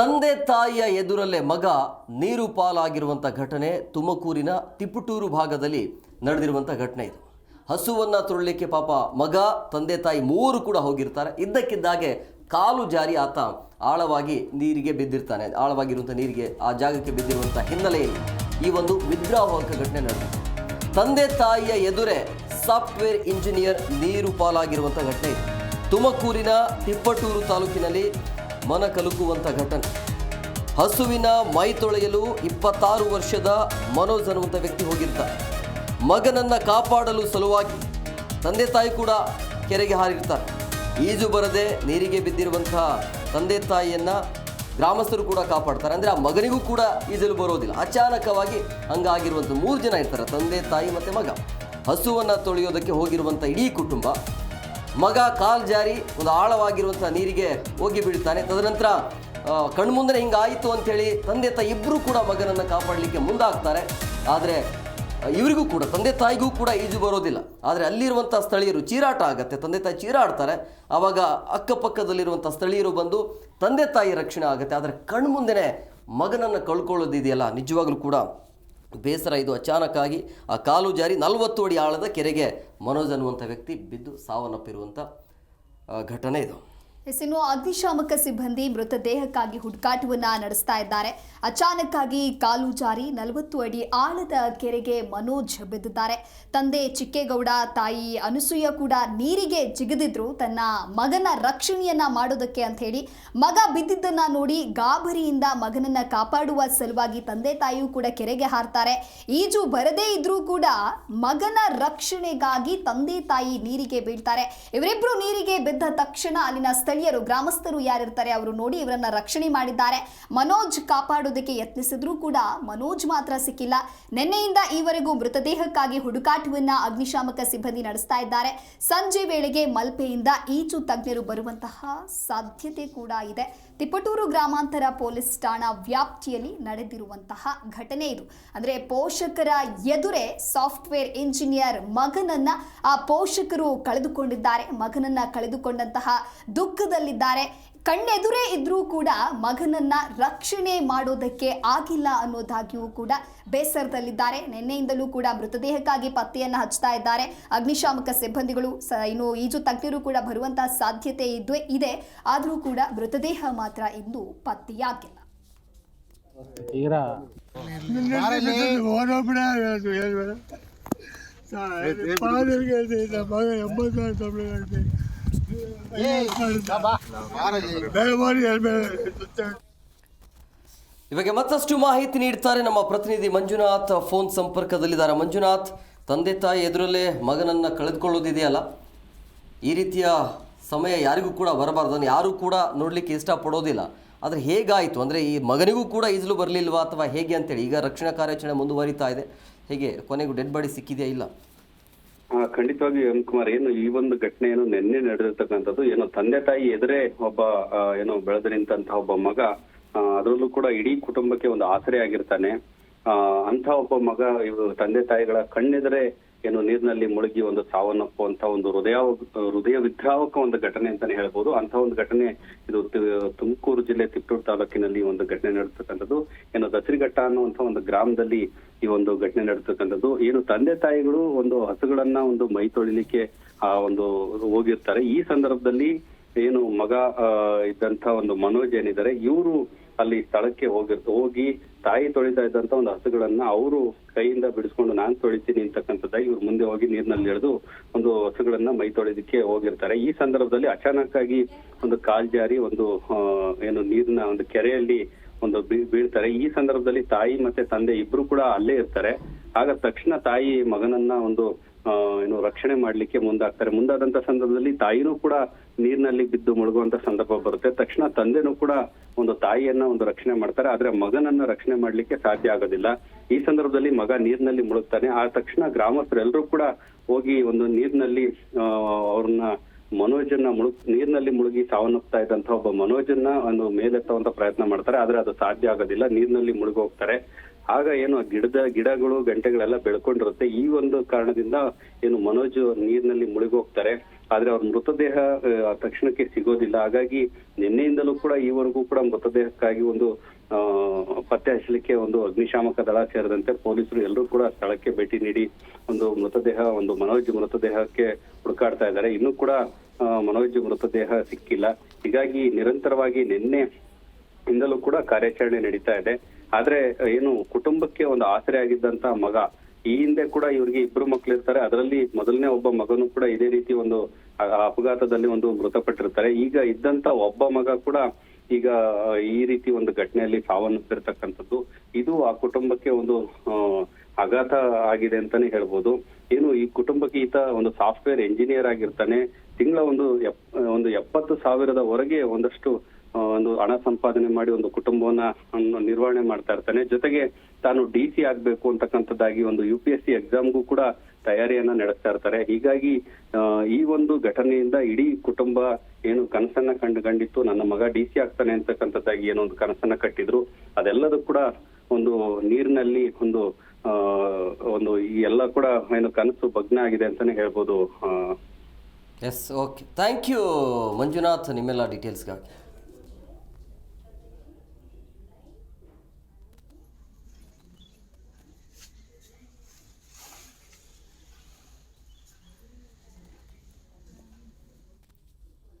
ತಂದೆ ತಾಯಿಯ ಎದುರಲ್ಲೇ ಮಗ ನೀರು ಪಾಲಾಗಿರುವಂಥ ಘಟನೆ ತುಮಕೂರಿನ ತಿಪ್ಪಟೂರು ಭಾಗದಲ್ಲಿ ನಡೆದಿರುವಂಥ ಘಟನೆ ಇದು. ಹಸುವನ್ನು ತುರಲಿಕ್ಕೆ ಪಾಪ ಮಗ, ತಂದೆ ತಾಯಿ ಮೂರು ಕೂಡ ಹೋಗಿರ್ತಾರೆ. ಇದ್ದಕ್ಕಿದ್ದಾಗೆ ಕಾಲು ಜಾರಿ ಆತ ಆಳವಾಗಿ ನೀರಿಗೆ ಬಿದ್ದಿರ್ತಾನೆ. ಆಳವಾಗಿರುವಂಥ ನೀರಿಗೆ ಆ ಜಾಗಕ್ಕೆ ಬಿದ್ದಿರುವಂಥ ಹಿನ್ನೆಲೆಯಲ್ಲಿ ಈ ಒಂದು ವಿದ್ರಾವಕ ಘಟನೆ ನಡೆದಿದೆ. ತಂದೆ ತಾಯಿಯ ಎದುರೇ ಸಾಫ್ಟ್ವೇರ್ ಇಂಜಿನಿಯರ್ ನೀರು ಪಾಲಾಗಿರುವಂಥ ಘಟನೆ ಇದೆ. ತುಮಕೂರಿನ ತಿಪ್ಪಟೂರು ತಾಲೂಕಿನಲ್ಲಿ ಮನ ಕಲುಕುವಂಥ ಘಟನೆ. ಹಸುವಿನ ಮೈ ತೊಳೆಯಲು ಇಪ್ಪತ್ತಾರು ವರ್ಷದ ಮನೋಜ್ ಅನ್ನುವಂಥ ವ್ಯಕ್ತಿ ಹೋಗಿರ್ತಾರೆ ಮಗನನ್ನು ಕಾಪಾಡಲು ಸಲುವಾಗಿ ತಂದೆ ತಾಯಿ ಕೂಡ ಕೆರೆಗೆ ಹಾರಿರ್ತಾರೆ. ಈಜು ಬರದೆ ನೀರಿಗೆ ಬಿದ್ದಿರುವಂಥ ತಂದೆ ತಾಯಿಯನ್ನು ಗ್ರಾಮಸ್ಥರು ಕೂಡ ಕಾಪಾಡ್ತಾರೆ. ಅಂದರೆ ಆ ಮಗನಿಗೂ ಕೂಡ ಈಜಲು ಬರೋದಿಲ್ಲ. ಅಚಾನಕವಾಗಿ ಹಂಗಾಗಿರುವಂಥ ಮೂರು ಜನ ಇರ್ತಾರೆ, ತಂದೆ ತಾಯಿ ಮತ್ತು ಮಗ. ಹಸುವನ್ನು ತೊಳೆಯೋದಕ್ಕೆ ಹೋಗಿರುವಂಥ ಇಡೀ ಕುಟುಂಬ ಮಗ ಕಾಲ್ ಜಾರಿ ಒಂದು ಆಳವಾಗಿರುವಂಥ ನೀರಿಗೆ ಹೋಗಿ ಬೀಳ್ತಾನೆ. ತದನಂತರ ಕಣ್ಮುಂದನೆ ಹಿಂಗಾಯಿತು ಅಂಥೇಳಿ ತಂದೆ ತಾಯಿ ಇಬ್ಬರೂ ಕೂಡ ಮಗನನ್ನು ಕಾಪಾಡಲಿಕ್ಕೆ ಮುಂದಾಗ್ತಾರೆ. ಆದರೆ, ಇವರಿಗೂ ಕೂಡ, ತಂದೆ ತಾಯಿಗೂ ಕೂಡ ಈಜು ಬರೋದಿಲ್ಲ. ಆದರೆ ಅಲ್ಲಿರುವಂಥ ಸ್ಥಳೀಯರು ಚೀರಾಟ ಆಗುತ್ತೆ. ತಂದೆ ತಾಯಿ ಚೀರಾಡ್ತಾರೆ. ಆವಾಗ ಅಕ್ಕಪಕ್ಕದಲ್ಲಿರುವಂಥ ಸ್ಥಳೀಯರು ಬಂದು ತಂದೆ ತಾಯಿ ರಕ್ಷಣೆ ಆಗುತ್ತೆ. ಆದರೆ ಕಣ್ಮುಂದೆನೇ ಮಗನನ್ನು ಕಳ್ಕೊಳ್ಳೋದಿದೆಯಲ್ಲ. ನಿಜವಾಗ್ಲೂ ಕೂಡ ಬೇಸರ ಇದು ಅಚಾನಕ್ಕಾಗಿ ಆ ಕಾಲು ಜಾರಿ ನಲವತ್ತು ಅಡಿ ಆಳದ ಕೆರೆಗೆ ಮನೋಜ್ ಅನ್ನುವಂಥ ವ್ಯಕ್ತಿ ಬಿದ್ದು ಸಾವನ್ನಪ್ಪಿರುವಂಥ ಘಟನೆ ಇದು. ಇನ್ನು ಅಗ್ನಿಶಾಮಕ ಸಿಬ್ಬಂದಿ ಮೃತದೇಹಕ್ಕಾಗಿ ಹುಡುಕಾಟವನ್ನ ನಡೆಸ್ತಾ ಇದ್ದಾರೆ. ಅಚಾನಕ್ಕಾಗಿ ಕಾಲು ಜಾರಿ ನಲವತ್ತು ಅಡಿ ಆಳದ ಕೆರೆಗೆ ಮನೋಜ್ ಬಿದ್ದಿದ್ದಾರೆ. ತಂದೆ ಚಿಕ್ಕೇಗೌಡ, ತಾಯಿ ಅನಸೂಯ ಕೂಡ ನೀರಿಗೆ ಜಿಗಿದಿದ್ರು. ತನ್ನ ಮಗನ ರಕ್ಷಣೆಯನ್ನ ಮಾಡೋದಕ್ಕೆ ಅಂತ ಹೇಳಿ ಮಗ ಬಿದ್ದಿದ್ದನ್ನ ನೋಡಿ ಗಾಬರಿಯಿಂದ ಮಗನನ್ನ ಕಾಪಾಡುವ ಸಲುವಾಗಿ ತಂದೆ ತಾಯಿಯೂ ಕೂಡ ಕೆರೆಗೆ ಹಾರ್ತಾರೆ. ಈಜು ಬರದೇ ಇದ್ರೂ ಕೂಡ ಮಗನ ರಕ್ಷಣೆಗಾಗಿ ತಂದೆ ತಾಯಿ ನೀರಿಗೆ ಬೀಳ್ತಾರೆ. ಇವರಿಬ್ರು ನೀರಿಗೆ ಬಿದ್ದ ತಕ್ಷಣ ಅಲ್ಲಿನ ಸ್ಥಳೀಯರು, ಗ್ರಾಮಸ್ಥರು ಯಾರಿರ್ತಾರೆ ಅವರು ನೋಡಿ ಇವರನ್ನ ರಕ್ಷಣೆ ಮಾಡಿದ್ದಾರೆ. ಮನೋಜ್ ಕಾಪಾಡೋದಕ್ಕೆ ಯತ್ನಿಸಿದ್ರೂ ಕೂಡ ಮನೋಜ್ ಮಾತ್ರ ಸಿಕ್ಕಿಲ್ಲ. ನಿನ್ನೆಯಿಂದ ಈವರೆಗೂ ಮೃತದೇಹಕ್ಕಾಗಿ ಹುಡುಕಾಟವನ್ನ ಅಗ್ನಿಶಾಮಕ ಸಿಬ್ಬಂದಿ ನಡೆಸ್ತಾ ಇದ್ದಾರೆ. ಸಂಜೆ ವೇಳೆಗೆ ಮಲ್ಪೆಯಿಂದ ಈಚು ತಜ್ಞರು ಬರುವಂತಹ ಸಾಧ್ಯತೆ ಕೂಡ ಇದೆ. ತಿಪಟೂರು ಗ್ರಾಮಾಂತರ ಪೊಲೀಸ್ ಠಾಣಾ ವ್ಯಾಪ್ತಿಯಲ್ಲಿ ನಡೆದಿರುವಂತಹ ಘಟನೆ ಇದು. ಅಂದ್ರೆ ಪೋಷಕರ ಎದುರೇ ಸಾಫ್ಟ್ವೇರ್ ಇಂಜಿನಿಯರ್ ಮಗನನ್ನ ಆ ಪೋಷಕರು ಕಳೆದುಕೊಂಡಿದ್ದಾರೆ. ಮಗನನ್ನ ಕಳೆದುಕೊಂಡಂತಹ ದುಃಖದಲ್ಲಿದ್ದಾರೆ. ಕಣ್ಣೆದುರೇ ಇದ್ರೂ ಕೂಡ ಮಗನನ್ನ ರಕ್ಷಣೆ ಮಾಡೋದಕ್ಕೆ ಆಗಿಲ್ಲ ಅನ್ನೋದಾಗಿಯೂ ಕೂಡ ಬೇಸರದಲ್ಲಿದ್ದಾರೆ. ನಿನ್ನೆಯಿಂದಲೂ ಕೂಡ ಮೃತದೇಹಕ್ಕಾಗಿ ಪತ್ತೆಯನ್ನ ಹಚ್ತಾ ಇದ್ದಾರೆ. ಅಗ್ನಿಶಾಮಕ ಸಿಬ್ಬಂದಿಗಳು ಸ ಇನ್ನು ಈಜು ತಜ್ಞರು ಕೂಡ ಬರುವಂತಹ ಸಾಧ್ಯತೆ ಇದ್ದು ಇದೆ. ಆದರೂ ಕೂಡ ಮೃತದೇಹ ಮಾತ್ರ ಇಂದು ಪತ್ತೆಯಾಗಿಲ್ಲ. ಇವಾಗ ಮತ್ತಷ್ಟು ಮಾಹಿತಿ ನೀಡ್ತಾರೆ ನಮ್ಮ ಪ್ರತಿನಿಧಿ ಮಂಜುನಾಥ್, ಫೋನ್ ಸಂಪರ್ಕದಲ್ಲಿದ್ದಾರೆ. ಮಂಜುನಾಥ್, ತಂದೆ ತಾಯಿ ಎದುರಲ್ಲೇ ಮಗನನ್ನ ಕಳೆದುಕೊಳ್ಳೋದಿದೆಯಲ್ಲ? ಈ ರೀತಿಯ ಸಮಯ ಯಾರಿಗೂ ಕೂಡ ಬರಬಾರ್ದು. ಯಾರೂ ಕೂಡ ನೋಡಲಿಕ್ಕೆ ಇಷ್ಟಪಡೋದಿಲ್ಲ. ಆದರೆ ಹೇಗಾಯಿತು? ಅಂದರೆ ಈ ಮಗನಿಗೂ ಕೂಡ ಈಜಲು ಬರಲಿಲ್ವಾ ಅಥವಾ ಹೇಗೆ ಅಂತೇಳಿ ಈಗ ರಕ್ಷಣಾ ಕಾರ್ಯಾಚರಣೆ ಮುಂದುವರಿತಾ ಇದೆ. ಹೇಗೆ ಕೊನೆಗೂ ಡೆಡ್ ಬಾಡಿ ಸಿಕ್ಕಿದೆಯಾ ಇಲ್ಲ? ಖಂಡಿತವಾಗಿ ಎಂ ಕುಮಾರ್, ಏನು ಈ ಒಂದು ಘಟನೆ ಏನು ನಿನ್ನೆ ನಡೆದಿರ್ತಕ್ಕಂಥದ್ದು, ಏನು ತಂದೆ ತಾಯಿ ಎದುರೇ ಒಬ್ಬ ಏನು ಬೆಳೆದು ನಿಂತಹ ಒಬ್ಬ ಮಗ ಅದರಲ್ಲೂ ಕೂಡ ಇಡೀ ಕುಟುಂಬಕ್ಕೆ ಒಂದು ಆಸರೆ ಆಗಿರ್ತಾನೆ. ಅಂತ ಒಬ್ಬ ಮಗ ಇವರು ತಂದೆ ತಾಯಿಗಳ ಕಣ್ಣೆದುರೇ ಏನು ನೀರಿನಲ್ಲಿ ಮುಳುಗಿ ಒಂದು ಸಾವನ್ನಪ್ಪುವಂತ ಒಂದು ಹೃದಯ ಹೃದಯ ವಿದ್ರಾವಕ ಒಂದು ಘಟನೆ ಅಂತಾನೆ ಹೇಳ್ಬೋದು. ಅಂತ ಒಂದು ಘಟನೆ ಇದು ತುಮಕೂರು ಜಿಲ್ಲೆ ತಿಪ್ಟೂರು ತಾಲೂಕಿನಲ್ಲಿ ಒಂದು ಘಟನೆ ನಡೆತಕ್ಕಂಥದ್ದು ಏನು ದಸರಿಘಟ್ಟ ಅನ್ನುವಂತ ಒಂದು ಗ್ರಾಮದಲ್ಲಿ ಈ ಒಂದು ಘಟನೆ ನಡೆತಕ್ಕಂಥದ್ದು ಏನು ತಂದೆ ತಾಯಿಗಳು ಒಂದು ಹಸುಗಳನ್ನ ಒಂದು ಮೈ ತೊಳಿಲಿಕ್ಕೆ, ಆ, ಒಂದು ಹೋಗಿರ್ತಾರೆ. ಈ ಸಂದರ್ಭದಲ್ಲಿ ಏನು ಮಗ ಇದ್ದಂತ ಒಂದು ಮನೋಜ್ ಏನಿದ್ದಾರೆ, ಇವರು ಅಲ್ಲಿ ಸ್ಥಳಕ್ಕೆ ಹೋಗಿ ಹೋಗಿ ತಾಯಿ ತೊಳಿತಾ ಇದ್ದಂತ ಒಂದು ಹಸುಗಳನ್ನ ಅವರು ಕೈಯಿಂದ ಬಿಡಿಸ್ಕೊಂಡು ನಾನ್ ತೊಳಿತೀನಿ ಅಂತಕ್ಕಂಥದ್ದಾಗಿ ಇವ್ರು ಮುಂದೆ ಹೋಗಿ ನೀರಿನಲ್ಲಿ ಎಳೆದು ಒಂದು ಹಸುಗಳನ್ನ ಮೈ ತೊಳೆದಿಕ್ಕೆ ಹೋಗಿರ್ತಾರೆ. ಈ ಸಂದರ್ಭದಲ್ಲಿ ಅಚಾನಕ್ ಆಗಿ ಒಂದು ಕಾಲ್ ಜಾರಿ, ಒಂದು ಏನು ನೀರಿನ ಒಂದು ಕೆರೆಯಲ್ಲಿ ಒಂದು ಬೀಳ್ತಾರೆ. ಈ ಸಂದರ್ಭದಲ್ಲಿ ತಾಯಿ ಮತ್ತೆ ತಂದೆ ಇಬ್ರು ಕೂಡ ಅಲ್ಲೇ ಇರ್ತಾರೆ. ಆಗ ತಕ್ಷಣ ತಾಯಿ ಮಗನನ್ನ ಒಂದು ಏನು ರಕ್ಷಣೆ ಮಾಡ್ಲಿಕ್ಕೆ ಮುಂದಾಗ್ತಾರೆ. ಮುಂದಾದಂತ ಸಂದರ್ಭದಲ್ಲಿ ತಾಯಿನೂ ಕೂಡ ನೀರಿನಲ್ಲಿ ಬಿದ್ದು ಮುಳುಗುವಂತ ಸಂದರ್ಭ ಬರುತ್ತೆ. ತಕ್ಷಣ ತಂದೆನೂ ಕೂಡ ಒಂದು ತಾಯಿಯನ್ನ ಒಂದು ರಕ್ಷಣೆ ಮಾಡ್ತಾರೆ. ಆದ್ರೆ ಮಗನನ್ನ ರಕ್ಷಣೆ ಮಾಡ್ಲಿಕ್ಕೆ ಸಾಧ್ಯ ಆಗೋದಿಲ್ಲ. ಈ ಸಂದರ್ಭದಲ್ಲಿ ಮಗ ನೀರಿನಲ್ಲಿ ಮುಳುಗ್ತಾನೆ. ಆ ತಕ್ಷಣ ಗ್ರಾಮಸ್ಥರೆಲ್ಲರೂ ಕೂಡ ಹೋಗಿ ಒಂದು ನೀರಿನಲ್ಲಿ ಅವ್ರನ್ನ ಮನೋಜನ್ನ ಮುಳುಗ್, ನೀರಿನಲ್ಲಿ ಮುಳುಗಿ ಸಾವನ್ನಪ್ತಾ ಇದ್ದಂತ ಒಬ್ಬ ಮನೋಜನ್ನ ಒಂದು ಮೇಲೆತ್ತುವಂತ ಪ್ರಯತ್ನ ಮಾಡ್ತಾರೆ. ಆದ್ರೆ ಅದು ಸಾಧ್ಯ ಆಗೋದಿಲ್ಲ. ನೀರಿನಲ್ಲಿ ಮುಳುಗಿ ಹೋಗ್ತಾರೆ ಆಗ ಏನು ಗಿಡದ ಗಿಡಗಳು ಗಂಟೆಗಳೆಲ್ಲ ಬೆಳ್ಕೊಂಡಿರುತ್ತೆ. ಈ ಒಂದು ಕಾರಣದಿಂದ ಏನು ಮನೋಜ್ ನೀರಿನಲ್ಲಿ ಮುಳುಗಿ ಹೋಗ್ತಾರೆ ಆದ್ರೆ ಅವ್ರ ಮೃತದೇಹ ತಕ್ಷಣಕ್ಕೆ ಸಿಗೋದಿಲ್ಲ. ಹಾಗಾಗಿ ನಿನ್ನೆಯಿಂದಲೂ ಕೂಡ ಈವರೆಗೂ ಕೂಡ ಮೃತದೇಹಕ್ಕಾಗಿ ಒಂದು ಪತ್ತೆ ಹಚ್ಚಲಿಕ್ಕೆ ಒಂದು ಅಗ್ನಿಶಾಮಕ ದಳ ಸೇರಿದಂತೆ ಪೊಲೀಸರು ಎಲ್ಲರೂ ಕೂಡ ಸ್ಥಳಕ್ಕೆ ಭೇಟಿ ನೀಡಿ ಒಂದು ಮೃತದೇಹ, ಒಂದು ಮನೋಜ್ ಮೃತದೇಹಕ್ಕೆ ಹುಡುಕಾಡ್ತಾ ಇದ್ದಾರೆ. ಇನ್ನೂ ಕೂಡ ಮನೋಜ್ ಮೃತದೇಹ ಸಿಕ್ಕಿಲ್ಲ. ಹೀಗಾಗಿ ನಿರಂತರವಾಗಿ ನಿನ್ನೆ ಇಂದಲೂ ಕೂಡ ಕಾರ್ಯಾಚರಣೆ ನಡೀತಾ ಇದೆ. ಆದ್ರೆ ಏನು ಕುಟುಂಬಕ್ಕೆ ಒಂದು ಆಸರೆ ಆಗಿದ್ದಂತ ಮಗ ಈ ಹಿಂದೆ ಕೂಡ ಇವ್ರಿಗೆ ಇಬ್ರು ಮಕ್ಳು ಇರ್ತಾರೆ ಅದರಲ್ಲಿ ಮೊದಲನೇ ಒಬ್ಬ ಮಗನು ಕೂಡ ಇದೇ ರೀತಿ ಒಂದು ಅಪಘಾತದಲ್ಲಿ ಒಂದು ಮೃತಪಟ್ಟಿರ್ತಾರೆ. ಈಗ ಇದ್ದಂತ ಒಬ್ಬ ಮಗ ಕೂಡ ಈಗ ಈ ರೀತಿ ಒಂದು ಘಟನೆಯಲ್ಲಿ ಸಾವನ್ನಪ್ಪಿರ್ತಕ್ಕಂಥದ್ದು. ಇದು ಆ ಕುಟುಂಬಕ್ಕೆ ಒಂದು ಆಘಾತ ಆಗಿದೆ ಅಂತಾನೆ ಹೇಳ್ಬೋದು. ಏನು ಈ ಕುಟುಂಬಕ್ಕೆ ಈತ ಒಂದು ಸಾಫ್ಟ್ವೇರ್ ಎಂಜಿನಿಯರ್ ಆಗಿರ್ತಾನೆ. ತಿಂಗಳ ಒಂದು ಒಂದು ಎಪ್ಪತ್ತು ಸಾವಿರದವರೆಗೆ ಒಂದಷ್ಟು ಆ, ಒಂದು ಹಣ ಸಂಪಾದನೆ ಮಾಡಿ ಒಂದು ಕುಟುಂಬವನ್ನ ನಿರ್ವಹಣೆ ಮಾಡ್ತಾ ಇರ್ತಾನೆ. ಜೊತೆಗೆ ತಾನು ಡಿ ಸಿ ಆಗ್ಬೇಕು ಅಂತಕ್ಕಂಥದ್ದಾಗಿ ಒಂದು ಯು ಪಿ ಎಸ್ ಸಿ ಎಕ್ಸಾಮ್ಗೂ ಕೂಡ ತಯಾರಿಯನ್ನ ನಡೆಸ್ತಾ ಇರ್ತಾರೆ. ಹೀಗಾಗಿ ಈ ಒಂದು ಘಟನೆಯಿಂದ ಇಡೀ ಕುಟುಂಬ ಏನು ಕನಸನ್ನ ಕಂಡು ಕಂಡಿತ್ತು ನನ್ನ ಮಗ ಡಿ ಸಿ ಆಗ್ತಾನೆ ಅಂತಕ್ಕಂಥದ್ದಾಗಿ ಏನೋ ಒಂದು ಕನಸನ್ನ ಕಟ್ಟಿದ್ರು. ಅದೆಲ್ಲದೂ ಕೂಡ ಒಂದು ನೀರಿನಲ್ಲಿ ಒಂದು ಒಂದು ಎಲ್ಲ ಕೂಡ ಏನು ಕನಸು ಭಗ್ನ ಆಗಿದೆ ಅಂತಾನೆ ಹೇಳ್ಬೋದು. Yes okay thank you Manjunath, ನಿಮ್ಮೆಲ್ಲ ಡೀಟೇಲ್ಸ್ಗಾಗಿ